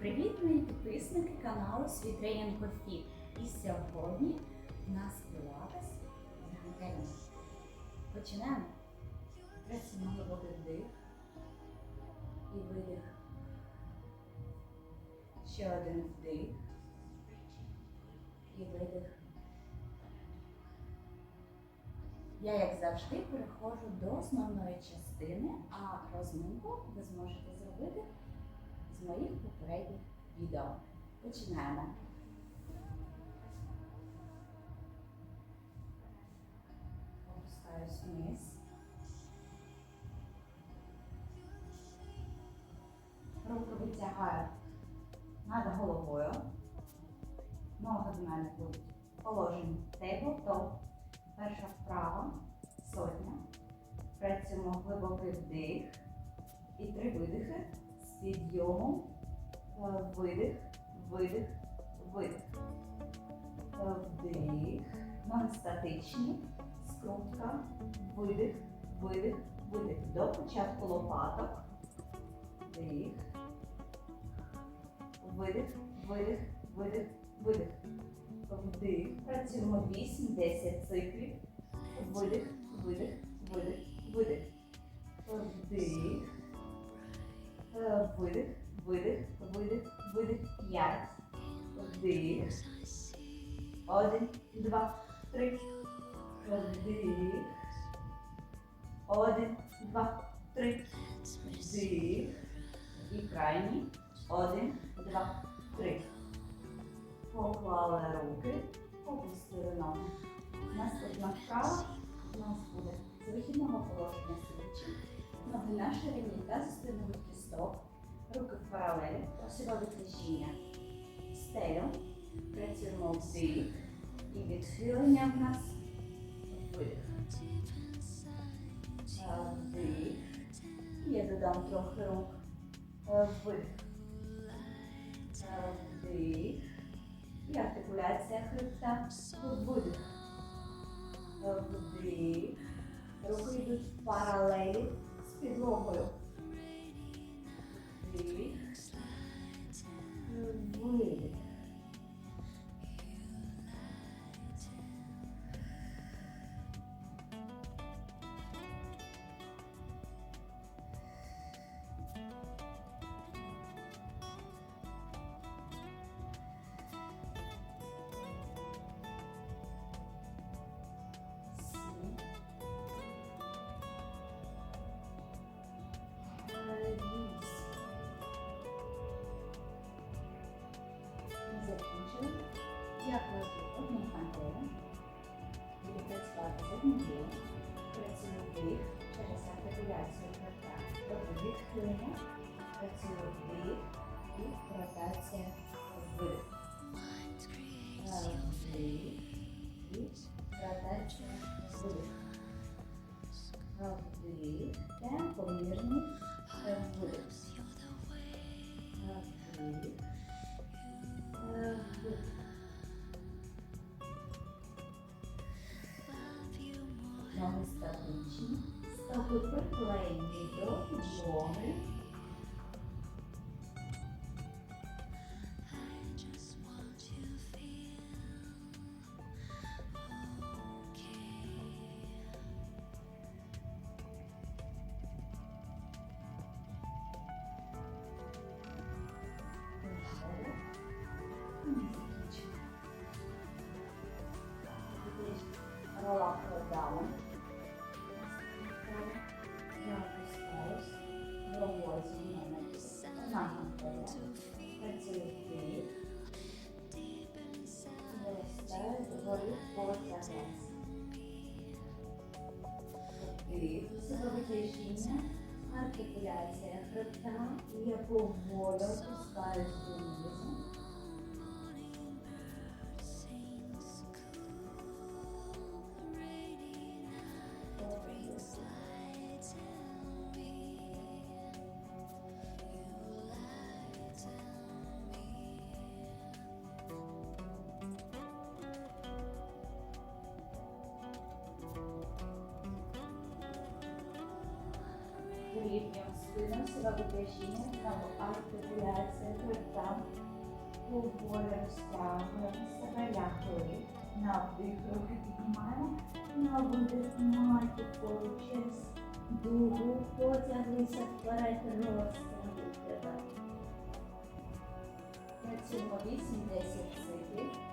Привіт, мої підписники каналу Свій тренінг Fit. І сьогодні у нас пілатес з гантелями. Починаємо. Працюємо глибокий вдих і видих. Ще один вдих і видих. Я, як завжди, переходжу до основної частини, а розминку ви зможете зробити з моїх попередніх відео. Починаємо. Опускаюсь вниз. Руки витягаю над головою. Ноги в мене будуть положені тейбл-топ. Перша вправа, сотня. Працюємо глибокий вдих і три видихи підйомом. Е, Видих, видих, видих. Е, Вдих. Ноги статичні. Скрутка. Видих, видих, видих. До початку лопаток. Вдих. Видих, видих, видих, видих. Вдих. Працюємо 8-10 циклів. Видих, видих, видих, видих. Вдих. Е, Видих, видих, видих, видих. П'ять. Вдих. Один, два, три. Вдих. Один, два, три. Вдих. І крайній. Один, два, три. Поклали руки, опустили ноги. Наступна вправа у нас буде з вихідного положення сидячи. Ноги на ширині та за спиною кісток. Руки в паралелі, просивали тяжіння. Стелю. Працюємо вдих. І відхилення в нас видих. Е, Вдих. І Я додам трохи рук. Е, Видих. Е, Вдих. І артикуляція хребта. Видих. Е, Вдих. Руки йдуть в паралелі з підлогою. Вдих. Видих. Буду працювати з одним тілом. Працюю вдих через артикуляцію хребта. Роблю відхилення. Працюю вдих і ротація вдих. Вдих і ротація вдих. Вдих. Темп статичні, стопи приклеєні до підлоги. Вгорі потягнеться. Вдих, себе тяжіння, артикуляція хребта. І я поволі спину, себе витяжіння, знову артикуляція хребта. Поволі розтягуємо себе лягли. На вдих піднімаємо. На видих майте через дугу потяглися вперед, розтягуйте. Працюємо 8-10 циклів.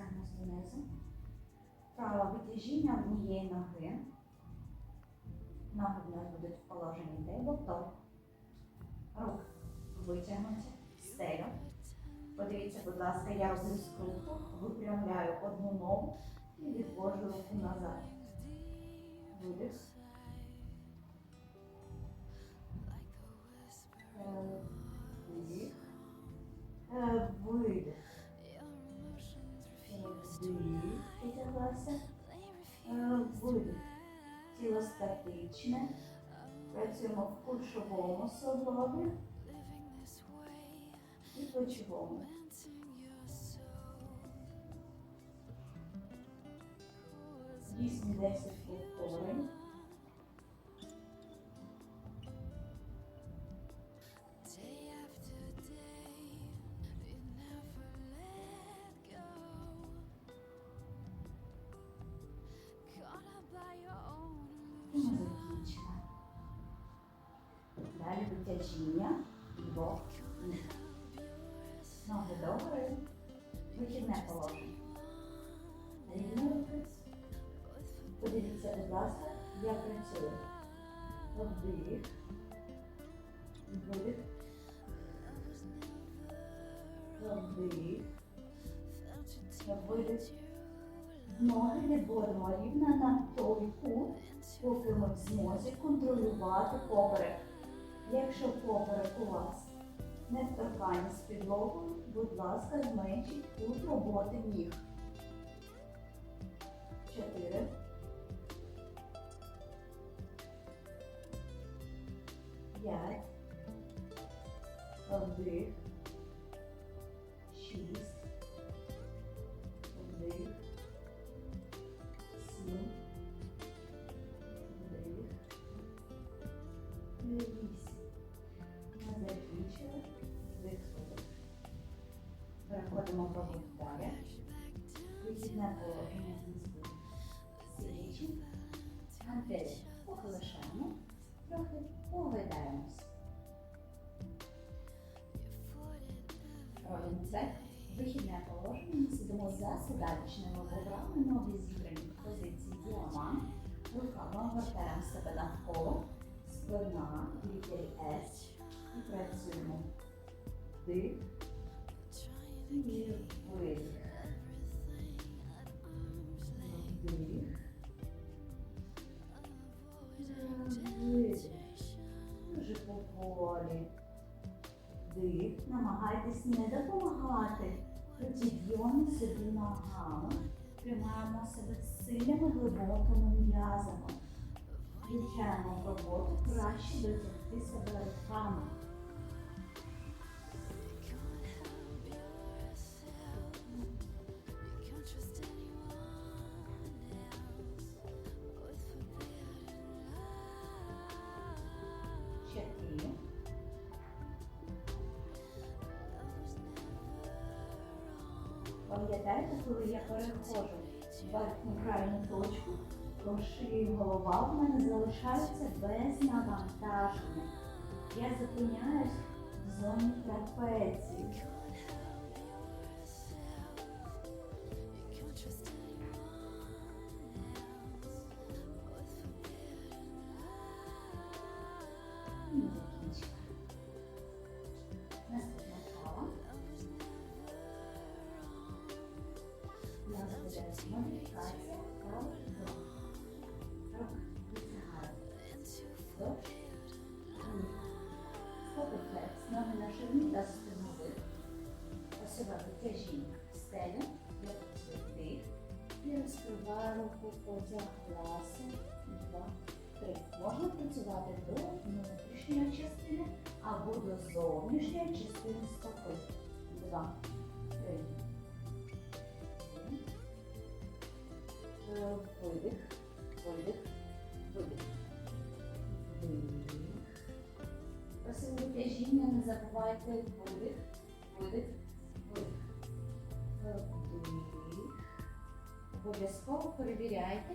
Опускаємось донизу. Право витяжіння однієї ноги. Ноги в нас будуть в положенні тейблтоп. Руки витягнуті стелю. Подивіться, будь ласка, я роблю скрутку, випрямляю одну ногу і відвожу руку назад. Видих. Вдих. Е, Видих. Е, Вдих. Підтяглася. Е, Видих. Тіло статичне. Працюємо в кульшовому суглобі і плечовому. Вісім-десять повторень. Далі витяжіння двох ніг. Ноги догори. Вихідне положення. Руки. Подивіться, будь ласка, я працюю. Вдих. Видих. Вдих. Видих. Ноги відводимо рівно на той кут, поки ми в змозі контролювати поперек. Якщо поперек у вас не в торканні з підлогою, будь ласка, зменшіть кут роботи ніг. Чотири. П'ять. Вдих. Руками вертаємо себе навколо. Спина, літері S. І працюємо. Вдих. І видих. Вдих. Видих. Дуже поволі. Вдих. Намагайтесь не допомагати при підйомі собі ногами. Тримаємо себе сильними глибокими м'язами. Відчаємо роботу, краще дотягти себе руками. Пам'ятаєте, коли я переходжу в верхню крайню точку, то шиї голова в мене залишається без навантаження. Я зупиняюсь в зоні трапеції. Працювати до внутрішньої частини або до зовнішньої частини стопи. Два, три. Е, Видих, видих, видих. Видих. Просили тяжіння, не забувайте видих, видих, видих. Е, Вдих. Обов'язково перевіряйте,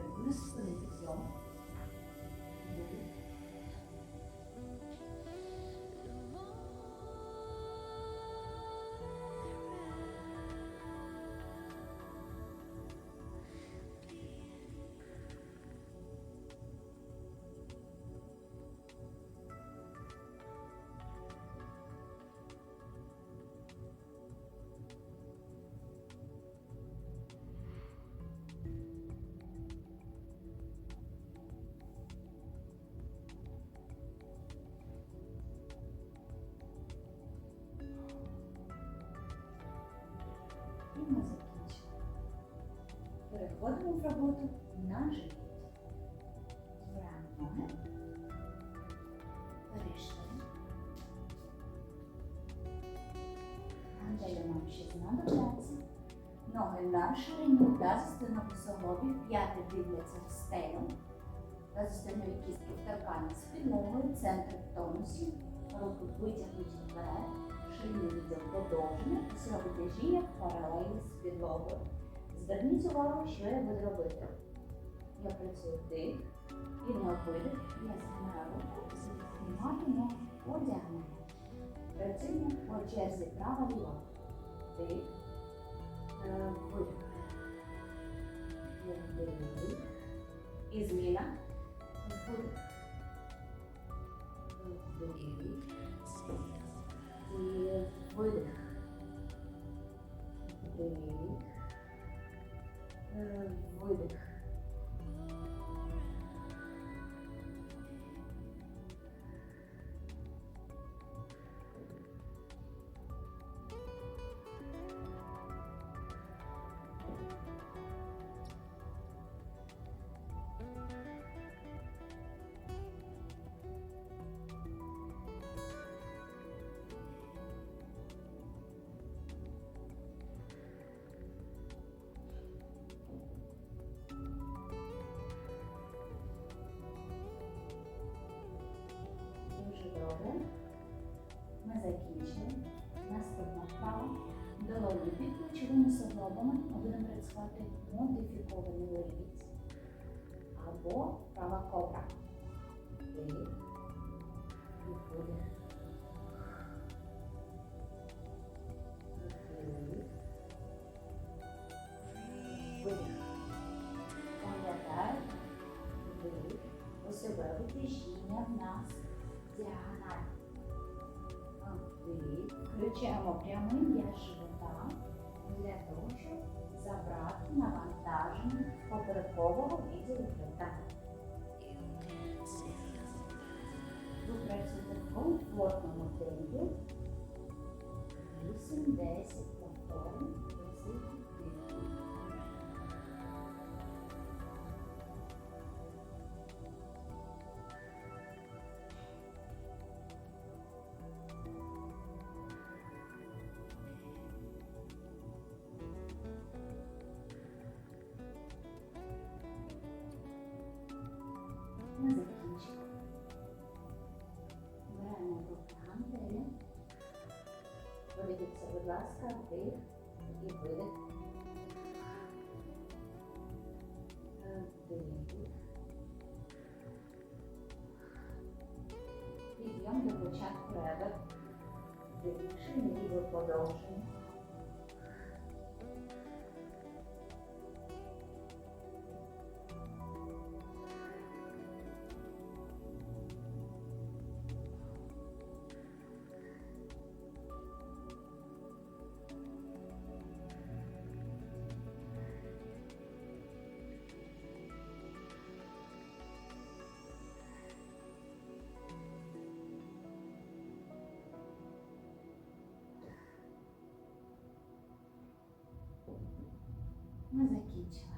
Видих. Не спинити цьому. Видих. Ми закінчили. Переходимо в роботу на живіт. Ноги. Перейшли. Даємо ще знадобляться. Ноги на ширині та застинок суглобів, п'яти дивляться в стелю. Та застинові кістки в торканні з центр в тонусі, руки витягнуті вперед, відділ подовжений, силове тяжіння паралельно з підлогою. Зверніть увагу, що я буду робити. Я працюю вдих і на видих. Я знімаю по діагоналі. Працюємо по черзі права-ліва. Вдих. Е, Видих. Вдих. І зміна. Вдих. Вдих. І видих. Вдих. Видих. закінчили. Наступна вправа. Долоні під плечовими суглобами будемо працювати модифікований левіць. Або права кобра. І буде. Видих. Включаємо прямий м'яз живота для того, щоб забрати навантаження поперекового відділу живота. Ви працюєте в комфортному темпі. 8-10 Подивіться, будь ласка, вдих і видих. Е. Підйом до початку ребер. Вдих. Шийний відділ подовжуємо. Ми закінчили.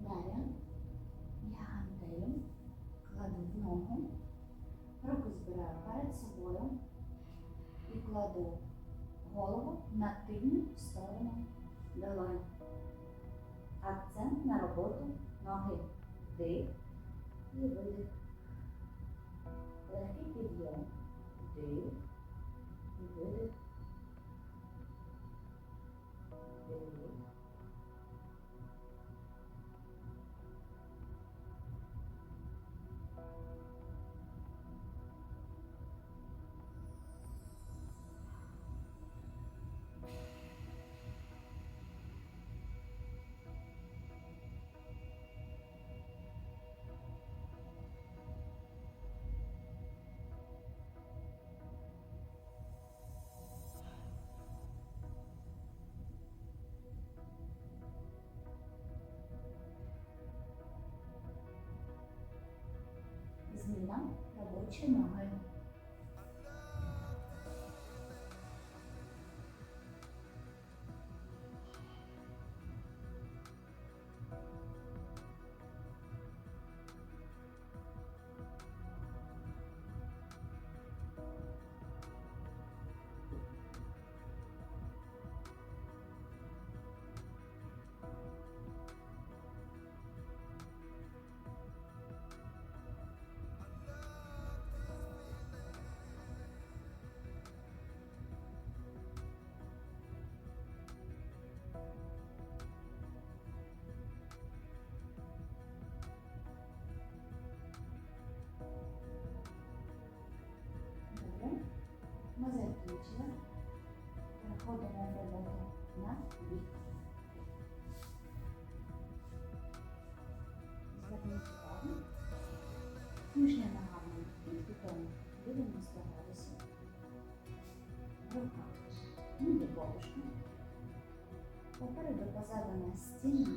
Далі я гантелю кладу в ногу, руки збираю перед собою і кладу голову на тильну сторону долоні. Акцент на роботу ноги. Вдих і видих. Легкий підйом. Вдих і видих. Зміна робочої ноги. Закінчили. Переходимо роботу на бік. Зверніть увагу. Нижня нога під кутом 90 градусів. Рука ніби бабушка. Попереду позадана стіна.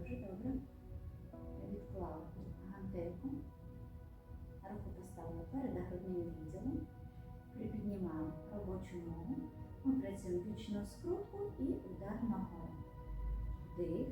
Дуже добре. Відклали гантельку. Руку поставили перед грудним відділом. Припіднімаємо робочу ногу. Ми працюємо вічну скрутку і удар ногою. Вдих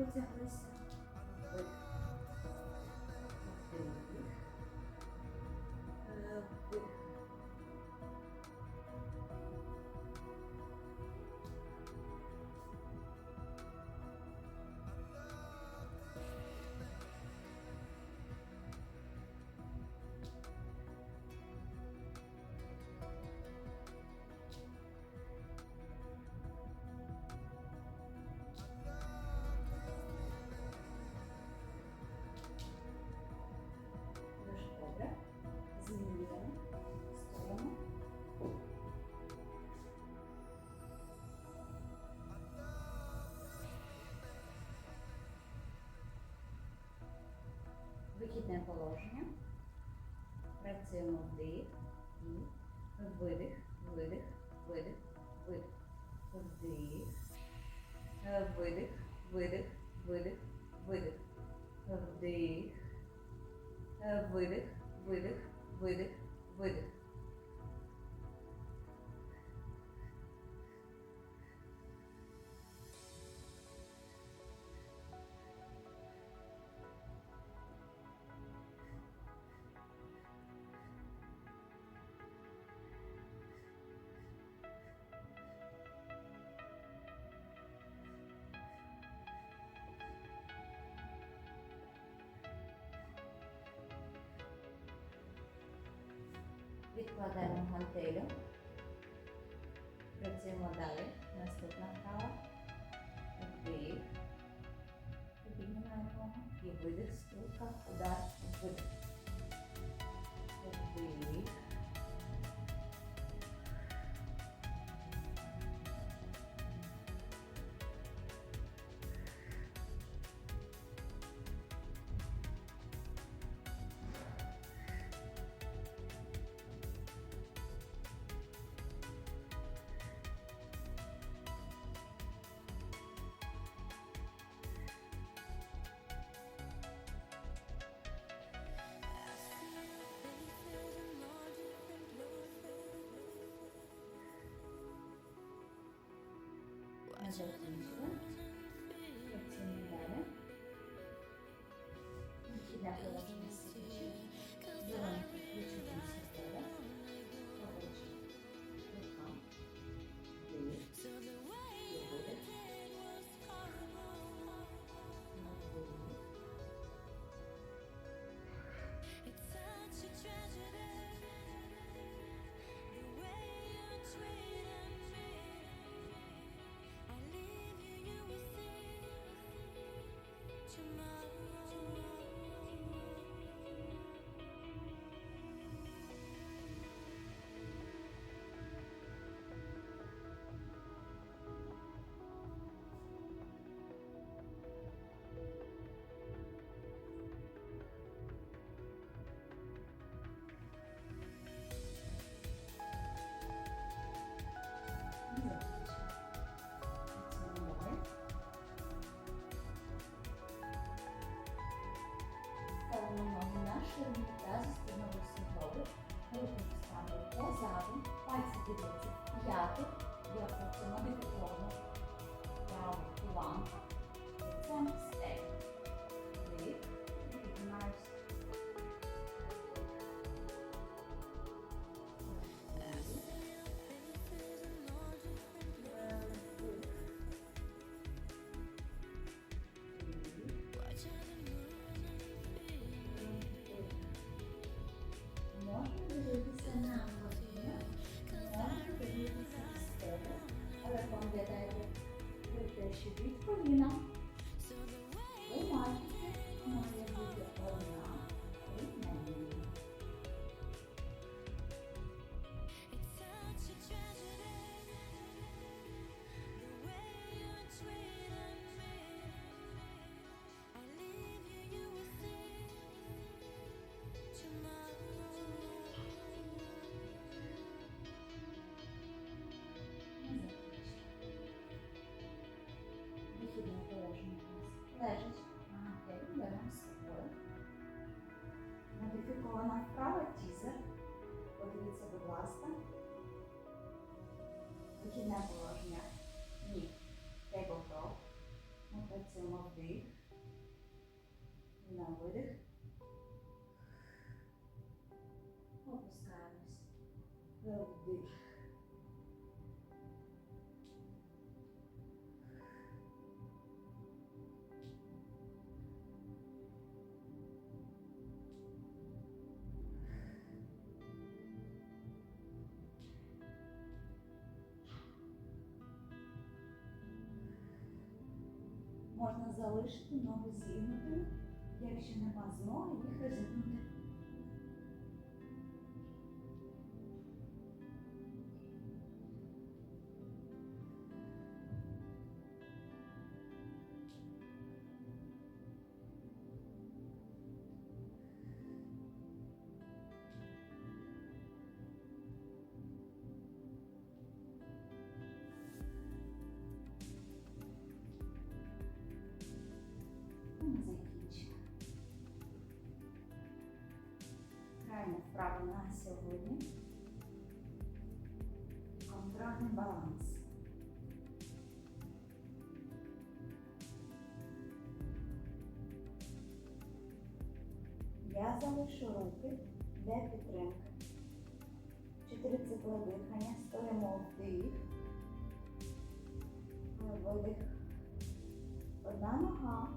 我讲的是。Вихідне положення. Працюємо вдих і видих, видих, видих, видих. Вдих. Видих, видих, Відкладаємо гантелю. Працюємо далі. Наступна вправа. Вдих. Піднімаємо ногу. І видих, стрілка, удар, видих. Вдих. Ми закінчили. Працюємо ноги тазу ширині та. Руки ставимо позаду, пальці дивляться п'яти. Я працюю модифіковано. Праву планку. Лицем лежить на беремо з собою. Модифікована вправа тізер. Подивіться, будь ласка. Вихідне положення. Ні. Тейблтоп. Ми працюємо вдих. Можна залишити ноги зігнутими, якщо нема змоги їх розігнути. Завершаємо вправу на сьогодні. Контрольний баланс. Я залишу руки для підтримки. Чотири цикли дихання. Стоїмо вдих. Видих. Одна нога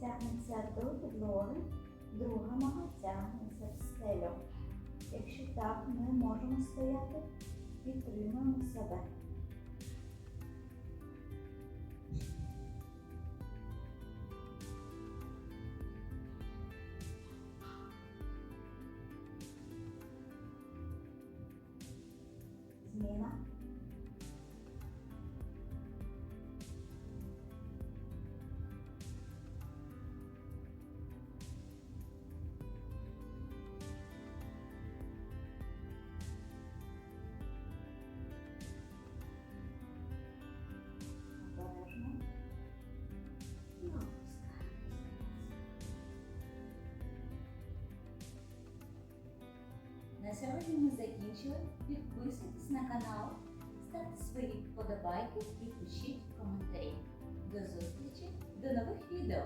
тягнеться до підлоги, друга нога тягнеться в стелю. Так, ми можемо стояти, підтримуємо себе. Зміна. Сьогодні ми закінчили. Підписуйтесь на канал, ставте свої вподобайки і пишіть коментарі. До зустрічі, до нових відео!